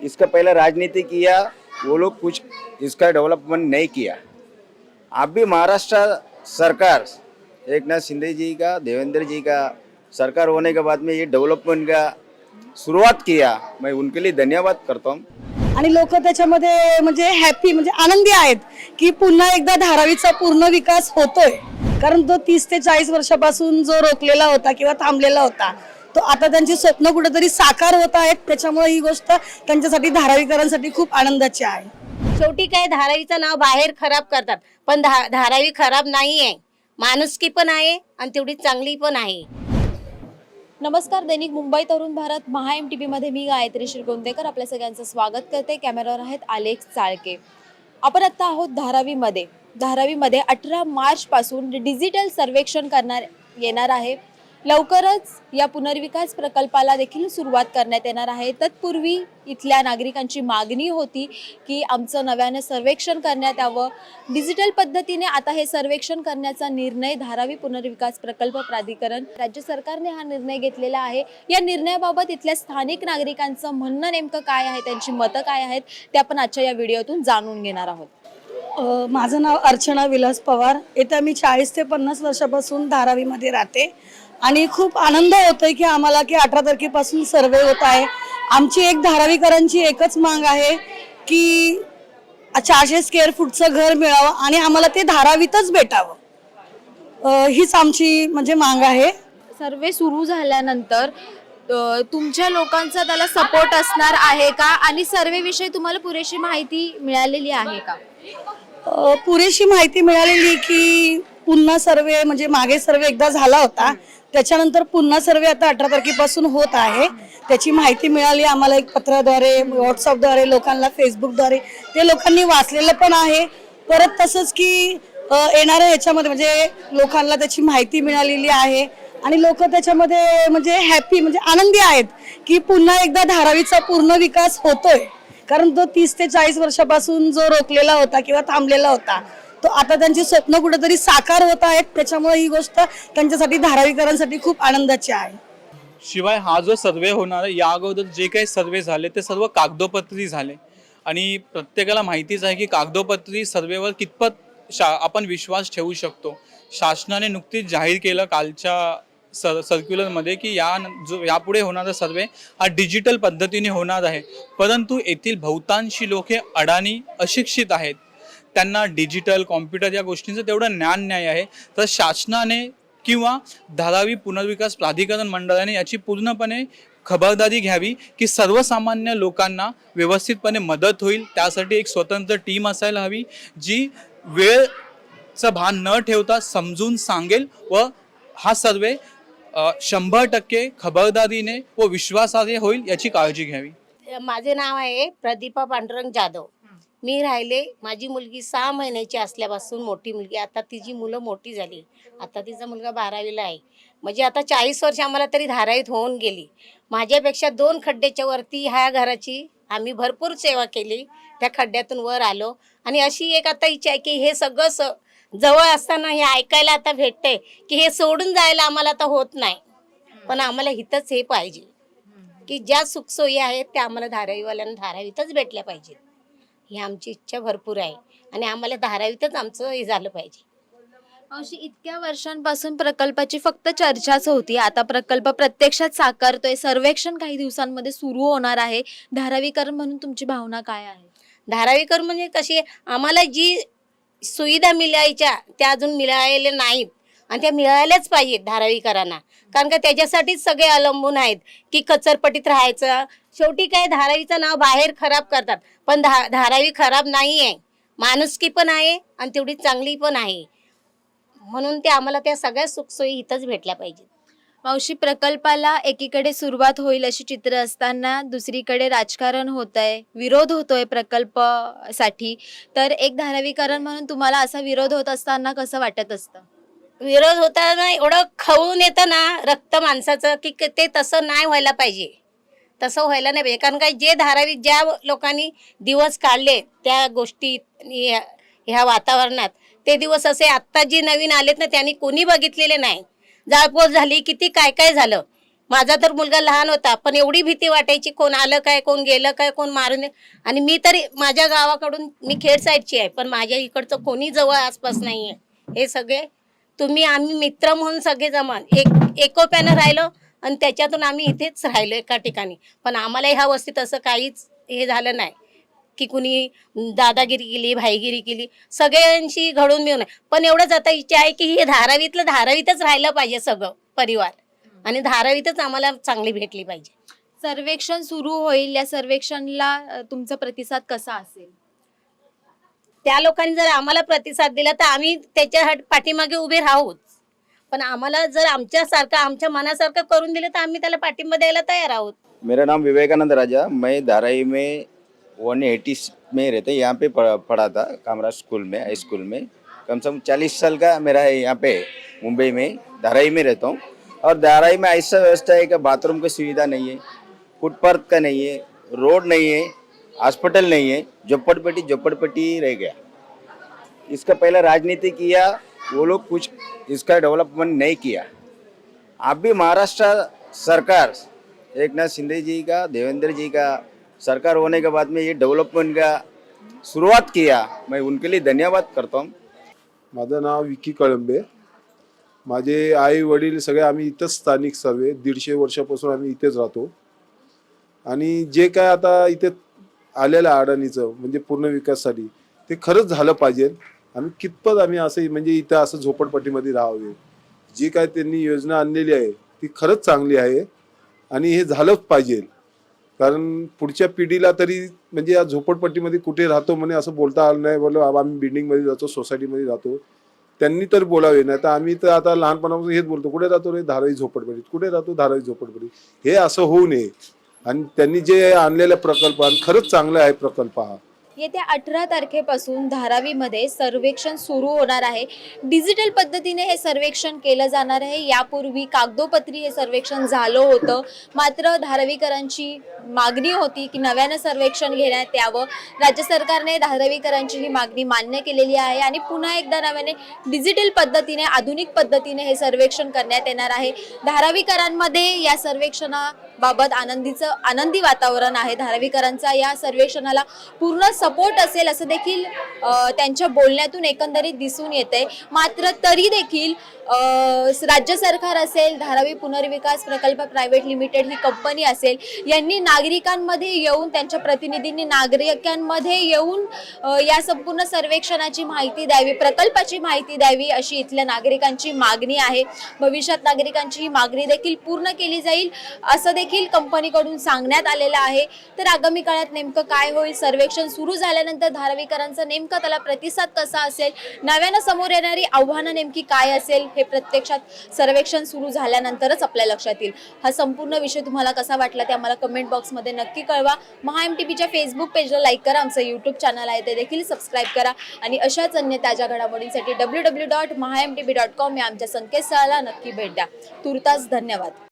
इसका पहले राजनीति किया वो लोग कुछ इसका डेवलपमेंट नहीं किया। अभी महाराष्ट्र सरकार एक नाथ शिंदे जी का देवेंद्र जी का सरकार होने के बाद में ये डेवलपमेंट का सुरुवात किया। मैं उनके लिए धन्यवाद करता हूँ। आणि लोक त्याच्यामध्ये म्हणजे हॅपी म्हणजे आनंदी आहेत की पुन्हा एकदा धारावीचा पूर्ण विकास होतोय. कारण तो तीस ते चाळीस वर्षापासून जो रोखलेला होता किंवा थांबलेला होता तो आता त्यांची स्वप्न कुठेतरी साकार होत आहेत त्याच्यामुळे ही गोष्ट त्यांच्यासाठी धारावीकरांसाठी खूप आनंदाची आहे. शेवटी काय धारावीचं नाव बाहेर खराब करतात पण धा धारावी खराब नाही आहे माणुसकी पण आहे आणि तेवढी चांगली पण आहे. नमस्कार दैनिक मुंबई तरुण भारत महा एम टी मध्ये मी गायत्री शिरगोंदेकर आपल्या सगळ्यांचं स्वागत करते. कॅमेऱ्यावर आहेत आलेख चाळके. आपण आत्ता आहोत धारावीमध्ये. धारावीमध्ये अठरा मार्चपासून डिजिटल सर्वेक्षण करणार येणार आहे. लवकरच या पुनर्विकास प्रकल्पाला देखील सुरुवात करण्यात येणार आहे. तत्पूर्वी इथल्या नागरिकांची मागणी होती की आमचं नव्याने सर्वेक्षण करण्यात यावं. डिजिटल पद्धतीने आता हे सर्वेक्षण करण्याचा निर्णय धारावी पुनर्विकास प्रकल्प प्राधिकरण राज्य सरकारने हा निर्णय घेतलेला आहे. या निर्णयाबाबत इथल्या स्थानिक नागरिकांचं म्हणणं नेमकं काय आहे? त्यांची मतं काय आहेत? ते आपण आजच्या या व्हिडिओतून जाणून घेणार आहोत. माझं नाव अर्चना विलास पवार. येत्या मी चाळीस ते पन्नास वर्षापासून धारावीमध्ये राहते. आणि खूप आनंद होतोय की आम्हाला की अठरा तारखेपासून सर्वे होत आहे. आमची एक धारावीकरांची एकच मांग आहे की चारशे स्क्वेअर फूटचं घर मिळावं आणि आम्हाला ते धारावीतच भेटावं. हीच आमची म्हणजे मांग आहे. सर्वे सुरू झाल्यानंतर तुमच्या लोकांचा त्याला सपोर्ट असणार आहे का? आणि सर्वे विषयी तुम्हाला पुरेशी माहिती मिळालेली आहे का? पुरेशी माहिती मिळालेली की पुन्हा सर्वे म्हणजे मागे सर्वे एकदा झाला होता. त्याच्यानंतर पुन्हा सर्वे आता अठरा तारखेपासून होत आहे. त्याची माहिती मिळाली आम्हाला एक पत्राद्वारे व्हॉट्सअपद्वारे लोकांना फेसबुकद्वारे. ते लोकांनी वाचलेलं पण आहे. परत तसंच की येणाऱ्या याच्यामध्ये म्हणजे लोकांना त्याची माहिती मिळालेली आहे. आणि लोक त्याच्यामध्ये म्हणजे हॅपी म्हणजे आनंदी आहेत की पुन्हा एकदा धारावीचा पूर्ण विकास होतोय. कारण तो तीस ते चाळीस वर्षापासून जो रोखलेला होता किंवा थांबलेला होता तो आता त्यांची स्वप्न कुठेतरी साकार होत आहेत त्याच्यामुळे ही गोष्ट त्यांच्यासाठी धारावीकरांसाठी खूप आनंदाची आहे. शिवाय हा जो सर्वे होणार आहे या अगोदर जे काही सर्वे झाले ते सर्व कागदोपत्री झाले. आणि प्रत्येकाला माहितीच आहे की कागदोपत्री सर्वेवर कितपत शा आपण विश्वास ठेवू शकतो. शासनाने नुकतीच जाहीर केलं कालच्या सर सर्क्युलरमध्ये की या जो यापुढे होणारा सर्वे हा डिजिटल पद्धतीने होणार आहे. परंतु येथील बहुतांशी लोक हे अडाणी अशिक्षित आहेत. त्यांना डिजिटल कॉम्प्युटर या गोष्टींचं तेवढं ज्ञान नाही आहे. तर शासनाने किंवा धारावी पुनर्विकास प्राधिकरण मंडळाने याची पूर्णपणे खबरदारी घ्यावी की सर्वसामान्य लोकांना व्यवस्थितपणे मदत होईल. त्यासाठी एक स्वतंत्र टीम असायला हवी जी वेळचं भान न ठेवता समजून सांगेल व हा सर्वे शंभर टक्के खबरदारीने व विश्वासार्ह होईल याची काळजी घ्यावी. माझे नाव आहे प्रदीपा पांडुरंग जाधव. मी राहिले माझी मुलगी सहा महिन्याची असल्यापासून मोठी मुलगी आता तिची मुलं मोठी झाली. आता तिचा मुलगा बारावीला आहे. म्हणजे आता चाळीस वर्ष आम्हाला तरी धारावीत होऊन गेली. माझ्यापेक्षा दोन खड्ड्याच्या वरती ह्या घराची आम्ही भरपूर सेवा केली. त्या खड्ड्यातून वर आलो. आणि अशी एक आता इच्छा आहे की हे सगळं स जवळ असताना हे ऐकायला आता भेटतंय की हे सोडून जायला आम्हाला आता होत नाही. पण आम्हाला हितच हे पाहिजे. की ज्या सुखसोयी आहेत त्या आम्हाला धारावीवाल्यांना धारावीतच भेटल्या पाहिजेत. ही आमची इच्छा भरपूर आहे. आणि आम्हाला धारावीतच आमचं हे झालं पाहिजे. अशी इतक्या वर्षांपासून प्रकल्पाची फक्त चर्चाच होती. आता प्रकल्प प्रत्यक्षात साकारतोय. सर्वेक्षण काही दिवसांमध्ये सुरू होणार आहे. धारावीकरण म्हणून तुमची भावना काय आहे? धारावीकर म्हणजे कशी आम्हाला जी सुविधा मिळायच्या त्या अजून मिळालेल्या नाहीत. आणि त्या मिळाल्याच पाहिजेत धारावीकरांना. कारण का त्याच्यासाठीच सगळे अवलंबून आहेत की कचरपटीत राहायचं. शेवटी काय धारावीचं नाव बाहेर खराब करतात. पण धा धारावी खराब नाही आहे माणुसकी पण आहे आणि तेवढी चांगली पण आहे. म्हणून ते आम्हाला त्या सगळ्या सुखसोयी इथंच भेटल्या पाहिजेत. मावशी प्रकल्पाला एकीकडे सुरुवात होईल अशी चित्र असताना दुसरीकडे राजकारण होत आहे विरोध होतोय प्रकल्पासाठी. तर एक धारावीकरण म्हणून तुम्हाला असा विरोध होत असताना कसं वाटत असतं? विरोध होताना एवढं खवून येतं ना रक्त माणसाचं की क- ते तसं नाही व्हायला पाहिजे. तसं व्हायला नाही पाहिजे. कारण काय जे धारावीत ज्या लोकांनी दिवस काढले त्या गोष्टीत ह्या ह्या वातावरणात ते दिवस असे आत्ता जे नवीन आलेत ना त्यांनी कोणी बघितलेले नाही. जाळपोळ झाली किती काय काय झालं. माझा तर मुलगा लहान होता पण एवढी भीती वाटायची कोण आलं काय कोण गेलं काय कोण मारून आणि मी तरी माझ्या गावाकडून मी खेड साईडची आहे पण माझ्या इकडचं कोणी जवळ आसपास नाही आहे हे सगळे तुम्ही आम्ही मित्र म्हणून सगळे जमान एक एकोप्यानं राहिलो आणि त्याच्यातून आम्ही इथेच राहिलो एका ठिकाणी. पण आम्हाला ह्या वस्तीत असं काहीच हे झालं नाही. की कुणी दादागिरी केली भाईगिरी केली सगळ्यांशी घडून मिळून पण एवढंच आता इच्छा आहे की हे धारावीतलं धारावीतच राहिलं पाहिजे सगळं परिवार. आणि धारावीतच आम्हाला चांगली भेटली पाहिजे. सर्वेक्षण सुरू होईल. या सर्वेक्षणला तुमचा प्रतिसाद कसा असेल? त्या लोकांनी जर आम्हाला प्रतिसाद दिला तर आम्ही त्याच्या हट- पाठीमागे उभे राहूच. पण आम्हाला जर आमच्यासारखं आमच्या मनासारखं करून दिलं तर आम्ही त्याला पाठिंबा द्यायला तयार आहोत. मेरा नाम विवेकानंद राजा. मैं धाराई में वन एटी में रहते यहाँ पे पढ़ा पढ़ा था कामराज स्कूल में हाई स्कूल में। कम से कम चालीस साल का मेरा है यहाँ पे मुंबई में धाराई में रहता हूँ। और धाराई में ऐसा व्यवस्था है कि बाथरूम की सुविधा नहीं है फुटपाथ का नहीं है रोड नहीं है। हॉस्पिटल नहीं है झोपड़पट्टी झोपड़पट्टी रह गया। इसका पहले राजनीति किया वो लोग कुछ इसका डेवलपमेंट नहीं किया। अभी महाराष्ट्र सरकार एक नाथ शिंदे जी का देवेंद्र जी का सरकार होने के बाद में ये डेवलपमेंट का शुरुआत किया। मैं उनके लिए धन्यवाद करता हूँ। माझं नाव विकी कळंबे माझे आई वडील सगळे आम्ही इथंच स्थानिक सर्वे दीडशे वर्षापासून आम्ही इथेच राहतो. आणि जे काय आता इथे आलेलं अडाणीचं म्हणजे पूर्ण विकाससाठी ते खरंच झालं पाहिजे. आणि कितपत आम्ही असं म्हणजे इथं असं झोपडपट्टीमध्ये राहावे. जी काय त्यांनी योजना आणलेली आहे ती खरंच चांगली आहे. आणि हे झालंच पाहिजे. कारण पुढच्या पिढीला तरी म्हणजे या झोपडपट्टीमध्ये कुठे राहतो म्हणे असं बोलता आलं नाही. बोललो आम्ही बिल्डिंगमध्ये जातो सोसायटीमध्ये राहतो त्यांनी तर बोलावे नाही तर आम्ही तर आता लहानपणापासून हेच बोलतो. कुठे राहतो रे धारावी झोपडपट्टीत? कुठे राहतो धारावी झोपडपट्टीत? हे असं होऊ नये. आणि त्यांनी जे आणलेला प्रकल्प आणि खरंच चांगला आहे प्रकल्प हा. येत्या अठरा तारखेपासून धारावीमध्ये सर्वेक्षण सुरू होणार आहे. डिजिटल पद्धतीने हे सर्वेक्षण केलं जाणार आहे. यापूर्वी कागदोपत्री हे सर्वेक्षण झालं होतं. मात्र धारावीकरांची मागणी होती की नव्यानं सर्वेक्षण घेण्यात यावं. राज्य सरकारने धारावीकरांची ही मागणी मान्य केलेली आहे आणि पुन्हा एकदा नव्याने डिजिटल पद्धतीने आधुनिक पद्धतीने हे सर्वेक्षण करण्यात येणार आहे. धारावीकरांमध्ये या सर्वेक्षणा बाबत आनंदीचं आनंदी वातावरण आहे. धारावीकरांचा या सर्वेक्षणाला पूर्ण सपोर्ट असेल असं देखील त्यांच्या बोलण्यातून एकंदरीत दिसून येते मात्र तरी देखील राज्य सरकार असेल धारावी पुनर्विकास प्रकल्प प्रायव्हेट लिमिटेड ही कंपनी असेल यांनी नागरिकांमध्ये येऊन त्यांच्या प्रतिनिधींनी नागरिकांमध्ये येऊन या संपूर्ण सर्वेक्षणाची माहिती द्यावी प्रकल्पाची माहिती द्यावी अशी इथल्या नागरिकांची मागणी आहे. भविष्यात नागरिकांची ही मागणी देखील पूर्ण केली जाईल असं देखील कंपनीकडून सांगण्यात आलेलं आहे. तर आगामी काळात नेमकं काय होईल? सर्वेक्षण सुरू झाल्यानंतर धारावीकरांचा नेमका त्याला प्रतिसाद कसा असेल? नव्यानं समोर येणारी आव्हानं नेमकी काय असेल? हे प्रत्यक्षात सर्वेक्षण सुरू झाल्यानंतरच आपल्या लक्षात येईल. हा संपूर्ण विषय तुम्हाला कसा वाटला ते आम्हाला कमेंट बॉक्समध्ये नक्की कळवा. महा एम टी पीच्या फेसबुक पेजला लाईक करा. आमचं यूट्यूब चॅनल आहे ते देखील सबस्क्राईब करा. आणि अशाच अन्य ताज्या घडामोडींसाठी W W dot Maha M T B dot com या आमच्या संकेतस्थळाला नक्की भेट द्या. तुर्तास धन्यवाद.